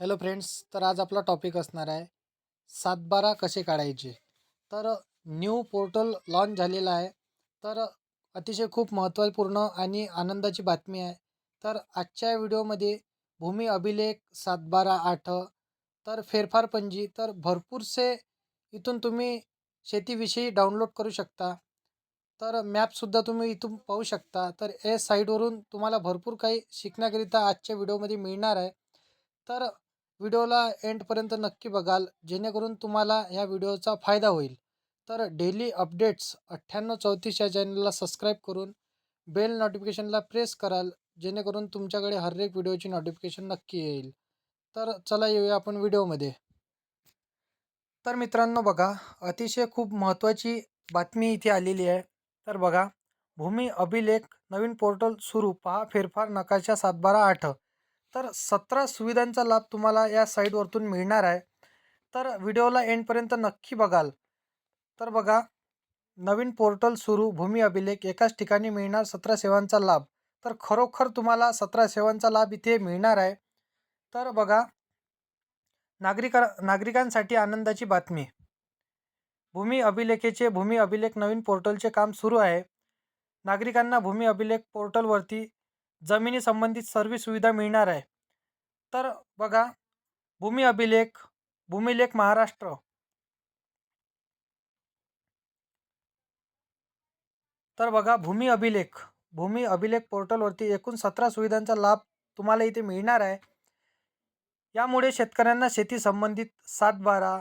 Hello friends तर आज आपला टॉपिक असणार आहे सातबारा कसे काढायचे? तर न्यू पोर्टल लॉन्च झालेला आहे तर अतिशय खूप महत्त्वपूर्ण आणि आनंदाची बातमी आहे. तर आजच्या व्हिडिओमध्ये भूमी अभिलेख सातबारा आठ तर फेरफार पंजी तर भरपूरसे इथून तुम्ही शेतीविषयी डाउनलोड करू शकता. तर मॅपसुद्धा तुम्ही इथून पाहू शकता. तर या साईडवरून तुम्हाला भरपूर काही शिकण्याकरिता आजच्या व्हिडिओमध्ये मिळणार आहे. तर व्हिडिओला एंडपर्यंत नक्की बघाल जेणेकरून तुम्हाला ह्या व्हिडिओचा फायदा होईल. तर डेली अपडेट्स अठ्ठ्याण्णव चौतीस या चॅनलला सबस्क्राईब करून बेल नोटिफिकेशनला प्रेस कराल जेणेकरून तुमच्याकडे हर एक व्हिडिओची नोटिफिकेशन नक्की येईल. तर चला येऊया आपण व्हिडिओमध्ये. तर मित्रांनो बघा अतिशय खूप महत्त्वाची बातमी इथे आलेली आहे. तर बघा भूमी अभिलेख नवीन पोर्टल सुरू पहा फेरफार नकाशा सातबारा आठ. तर सतरा सुविधांचा लाभ तुम्हाला या साईटवरतून मिळणार आहे. तर व्हिडिओला एंडपर्यंत नक्की बघाल. तर बघा नवीन पोर्टल सुरू भूमी अभिलेख एकाच ठिकाणी मिळणार सतरा सेवांचा लाभ. तर खरोखर तुम्हाला सतरा सेवांचा लाभ इथे मिळणार आहे. तर बघा नागरिका नागरिकांसाठी आनंदाची बातमी. भूमी अभिलेखेचे भूमी अभिलेख नवीन पोर्टलचे काम सुरू आहे. नागरिकांना भूमी अभिलेख पोर्टलवरती जमिनी संबंधित सर्व सुविधा मिळणार आहे. तर बघा भूमी अभिलेख भूमिलेख महाराष्ट्र. तर बघा भूमी अभिलेख भूमी अभिलेख पोर्टलवरती एकूण सतरा सुविधांचा लाभ तुम्हाला इथे मिळणार आहे. यामुळे शेतकऱ्यांना शेती संबंधित सातबारा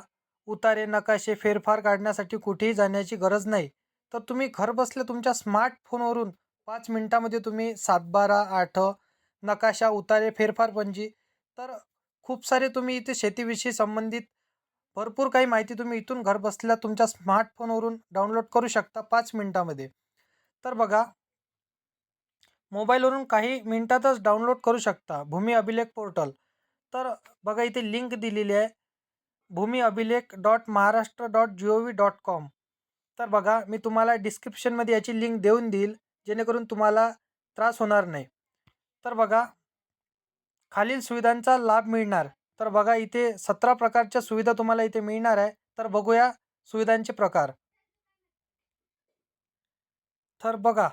उतारे नकाशे फेरफार काढण्यासाठी कुठेही जाण्याची गरज नाही. तर तुम्ही घरबसल्या तुमच्या स्मार्टफोनवरून पाच मिनटामध्ये तुम्ही सातबारा आठ नकाशा उतारे फेरफार पणजी तर खूप सारे तुम्ही इथे शेतीविषयी संबंधित भरपूर काही माहिती तुम्ही इथून घर बसल्या तुमच्या स्मार्टफोनवरून डाउनलोड करू शकता पाच मिनटामध्ये. तर बघा मोबाईलवरून काही मिनटातच डाउनलोड करू शकता भूमी अभिलेख पोर्टल. तर बघा इथे लिंक दिलेली आहे Bhumi Abhilekh dot Maharashtra dot G O V dot com. तर बघा मी तुम्हाला डिस्क्रिप्शनमध्ये याची लिंक देऊन देईल. जेणेकरून तुम्हाला त्रास होणार नाही. तर बघा खालील सुविधांचा लाभ मिळणार. तर बघा इथे सतरा प्रकारच्या सुविधा तुम्हाला इथे मिळणार आहे. तर बघूया सुविधांचे प्रकार. तर बघा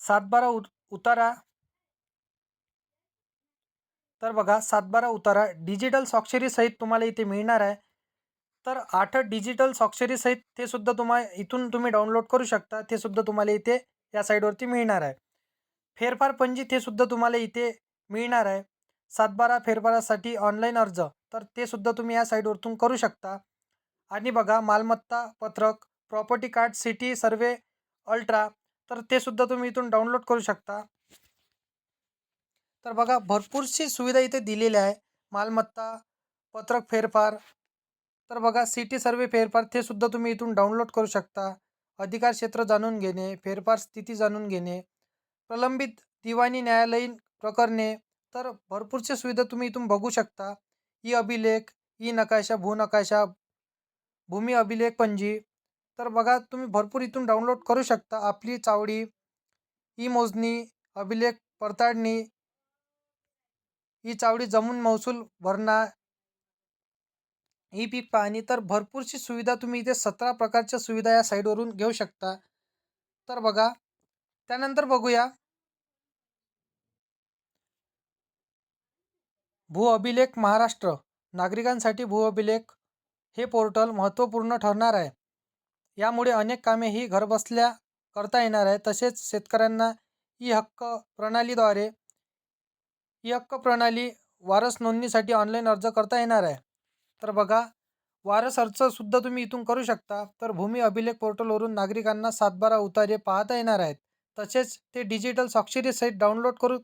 सातबारा उत उतारा. तर बघा सातबारा उतारा. डिजिटल स्वाक्षरीसहित तुम्हाला इथे मिळणार आहे. तर आठ डिजिटल स्वाक्षरीसहित ते सुद्धा तुम्हाला इथून तुम्ही डाउनलोड करू शकता. ते सुद्धा तुम्हाला इथे या साईडवरती मिळणार आहे. फेरफार पणजी ते सुद्धा तुम्हाला इथे मिळणार आहे. सातबारा फेरफारासाठी ऑनलाईन अर्ज तर ते सुद्धा तुम्ही या साईडवरतून करू शकता. आणि बघा मालमत्ता पत्रक प्रॉपर्टी कार्ड सिटी सर्वे अल्ट्रा तर ते सुद्धा तुम्ही इथून डाउनलोड करू शकता. तर बघा भरपूरशी सुविधा इथे दिलेल्या आहे. मालमत्ता पत्रक फेरफार तर बघा सिटी सर्वे फेरफार ते सुद्धा तुम्ही इथून डाउनलोड करू शकता. अधिकार क्षेत्र जाणून घेणे फेरफार स्थिती जाणून घेणे प्रलंबित दिवाणी न्यायालयीन प्रकरणे तर भरपूरच्या सुविधा तुम्ही इथून बघू शकता. ई अभिलेख ई नकाशा भूनकाशा भूमी अभिलेख पंजी तर बघा तुम्ही भरपूर इथून डाउनलोड करू शकता. आपली चावडी ई मोजणी अभिलेख पडताळणी ई चावडी जमून महसूल भरणा ही पीक पाहणी तर भरपूरशी सुविधा तुम्ही इथे सतरा प्रकारच्या सुविधा या साईडवरून घेऊ शकता. तर बघा त्यानंतर बघूया. भू अभिलेख महाराष्ट्र नागरिकांसाठी भू अभिलेख हे पोर्टल महत्त्वपूर्ण ठरणार आहे. यामुळे अनेक कामे ही घरबसल्या करता येणार आहे. तसेच शेतकऱ्यांना ई हक्क प्रणालीद्वारे ई हक्क प्रणाली वारस नोंदणीसाठी ऑनलाईन अर्ज करता येणार आहे. तर बघा वारस अर्जसुद्धा तुम्ही इथून करू शकता. तर भूमी अभिलेख पोर्टलवरून नागरिकांना सातबारा उतारे पाहता येणार आहेत. तसेच ते डिजिटल स्वाक्षरी सहित डाउनलोड करू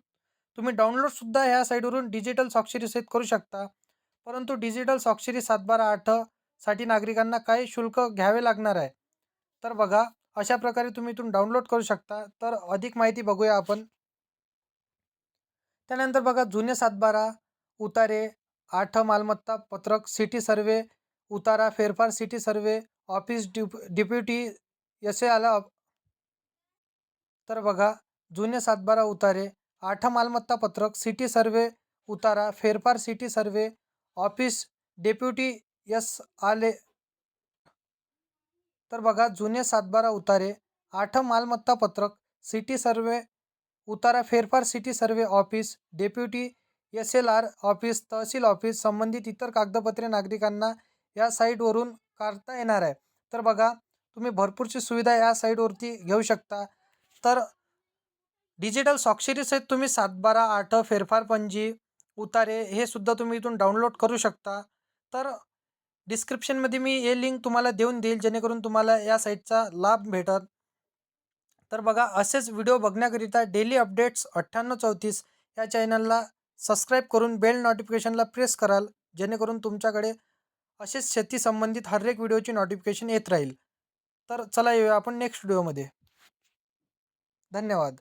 तुम्ही डाउनलोडसुद्धा ह्या साईटवरून डिजिटल स्वाक्षरी सहित करू शकता. परंतु डिजिटल स्वाक्षरी सातबारा आठसाठी नागरिकांना काही शुल्क घ्यावे लागणार आहे. तर बघा अशा प्रकारे तुम्ही इथून डाउनलोड करू शकता. तर अधिक माहिती बघूया आपण. त्यानंतर बघा जुने सातबारा उतारे आठ मालमत्ता पत्रक सिटी सर्वे उतारा फेरफार सिटी सर्वे ऑफ़िस डिप डिप्युटी यसे आला तर बघा जुने सातबारा उतारे आठ मालमत्ता पत्रक सिटी सर्वे उतारा फेरफार city survey office deputy S आले तर बघा जुने सातबारा उतारे आठ मालमत्ता पत्रक सिटी सर्वे उतारा फेरफार city survey office deputy S L R office tehsil office संबंधित इतर कागदपत्रे नागरिकांना या साईटवरून काढता येणार आहे. तर बघा तुम्ही भरपूरची सुविधा या साईटवरती घेऊ शकता. तर डिजिटल स्वाक्षरीसहित तुम्ही सातबारा आठ फेरफार पंजी उतारे हे सुद्धा तुम्ही इथून डाउनलोड करू शकता. तर डिस्क्रिप्शनमध्ये मी हे लिंक तुम्हाला देऊन देईल जेणेकरून तुम्हाला या साईटचा लाभ भेटत तर बघा असेच व्हिडिओ बघण्याकरिता डेली अपडेट्स अठ्ठ्याण्णव चौतीस या चॅनलला सबस्क्राईब करून बेल नोटिफिकेशनला प्रेस कराल जेणेकरून तुमच्याकडे असेच शेती संबंधित हर एक व्हिडिओची नोटिफिकेशन येत राहील. तर चला येऊया आपण नेक्स्ट व्हिडिओमध्ये. धन्यवाद.